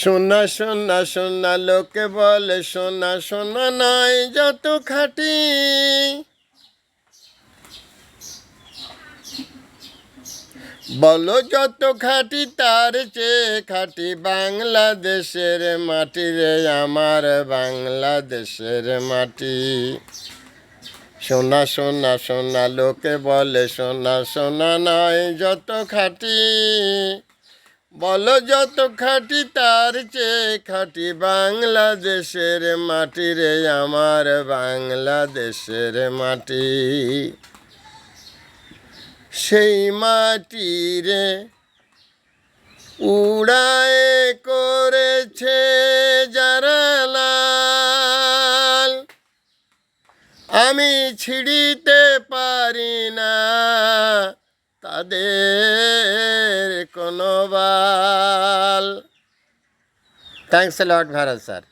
সোনা সোনা সোনা লোকে বলে সোনা সোনা নয় যত খাটি। বলো যত খাটি তার চেয়ে খাটি বাংলাদেশের মাটি রে, আমার বাংলাদেশের মাটি। সোনা সোনা সোনা লোকে বলে সোনা সোনা নয় যত খাটি। বলো যত খাটি তার চেয়ে খাটি বাংলাদেশের মাটি রে, আমার বাংলাদেশের মাটি। সেই মাটি রে উড়ায় করেছে যারা আমি ছিড়িতে পারি না তাদের কোনো বাল থ্যাংকস লট ভারত স্যার